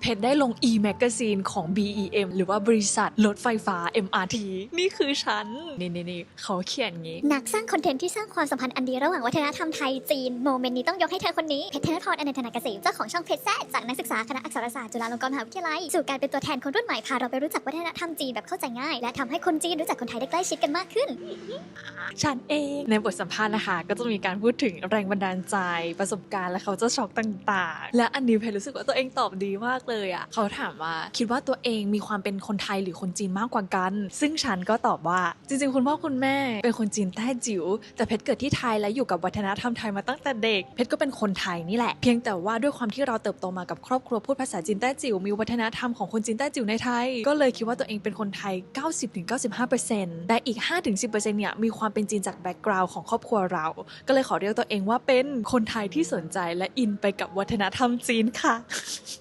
เพชรได้ลง e-magazine ของ BEM หรือว่าบริษัทรถไฟฟ้า MRT นี่คือฉัน นี่นี่นี่เขาเขียนงี้นักสร้างคอนเทนต์ที่สร้างความสัมพันธ์อันดีระหว่างวัฒนธรรมไทยจีนโมเมนต์นี้ต้องยกให้เธอคนนี้เพชรธนทรอนันทนาเกษมเจ้าของช่องเพชรแซ่จากนักศึกษาคณะอักษรศาสตร์จุฬาลงกรณ์มหาวิทยาลัยสู่การเป็นตัวแทนคนรุ่นใหม่พาเราไปรู้จักวัฒนธรรมจีนแบบเข้าใจง่าย และทำให้คนจีนรู้จักคนไทยได้ใกล้ชิดกันมากขึ้น ฉันเองในบทสัมภาษณ์นะคะ ก็จะมีการพูดถึงแรงบันดาลใจประสบการณ์และเขาจะช็อกต่าง ๆ และอันนี้เพนรู้สึกว่าตัวเองตอบดีมากเลยอะ่ะเขาถามว่าคิดว่าตัวเองมีความเป็นคนไทยหรือคนจีนมากกว่ากัน ซึ่งฉันก็ตอบว่าจริง ๆ คุณพ่อคุณแม่ เป็นคนจีนแต้จิ๋วแต่เพชรเกิดที่ไทยและอยู่กับวัฒนธรรมไทยมาตั้งแต่เด็กเพชรก็เป็นคนไทยนี่แหละ เพียงแต่ว่าด้วยความที่เราเติบโตมากับครอบครัวพูดภาษาจีนแต้จิ๋วมีวัฒนธรรมของคนจีนแต้จิ๋วในไทย ก็เลยคิดว่าตัวเองเป็นคนไทย 90-95%แต่อีก 5-10%เนี่ยมีความเป็นจีนจากแบ็กกราวน์ของครอบครัวเรา ก็เลยขอเรียกตัวเองว่าเป็นคนไทยที่สนใจและอินไปกับวัฒนธรรมจีนค่ะ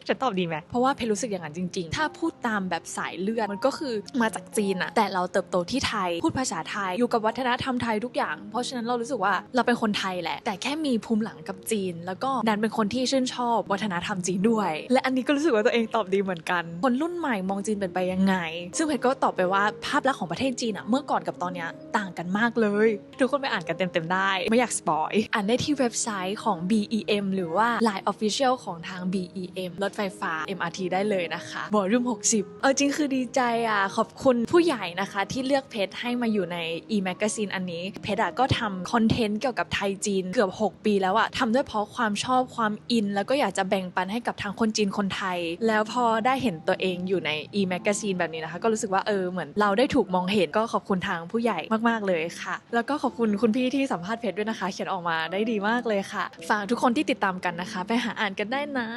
จะตอบดีไหมเพราะว่าเพนรู้สึกอย่างนั้นจริง ๆ ถ้าพูดตามแบบสายเลือดมันก็คือมาจากจีนอะแต่เราเติบโตที่ไทย พูดภาษาไทยอยู่กับวัฒนธรรมไทยทุกอย่าง เพราะฉะนั้นเรารู้สึกว่าเราเป็นคนไทยแหละ แต่แค่มีภูมิหลังกับจีน แล้วก็ดันเป็นคนที่ชื่นชอบวัฒนธรรมจีนด้วย และอันนี้ก็รู้สึกว่าตัวเองตอบดีเหมือนกัน คนรุ่นใหม่มองจีนเป็นไปยังไง ซึ่งเพชรก็ตอบไปว่าภาพลักษณ์ของประเทศจีนอะเมื่อก่อนกับตอนเนี้ยต่างกันมากเลย ทุกคนไปอ่านกันเต็มๆได้ ไม่อยากสปอยอ่านได้ที่เว็บไซต์ของ BEM หรือว่า Line Official ของทาง BEM รถไฟฟ้า MRT ได้เลยนะคะบอรุ่ม60 เออจริงคือดีใจอะขอบคุณผู้ใหญ่นะคะที่เลือกเพชรให้มาอยู่ใน e-magazine อันนี้ เพชรอะก็ทำคอนเทนต์เกี่ยวกับไทยจีนเกือบ 6 ปีแล้วอะทำด้วยเพราะความชอบความอิน แล้วก็อยากจะแบ่งปันให้กับทางคนจีนคนไทย แล้วพอได้เห็นตัวเองอยู่ใน e-magazine แบบนี้นะคะ ก็รู้สึกว่าเออเหมือนเราได้ถูกมองเห็นก็ขอบคุณทางผู้ใหญ่มาก ๆเลยค่ะ แล้วก็ขอบคุณคุณพี่ที่สัมภาษณ์เพชรด้วยนะคะ เขียนออกมาได้ดีมากเลยค่ะฝากทุกคนที่ติดตามกันนะคะ ไปหาอ่านกันได้นะ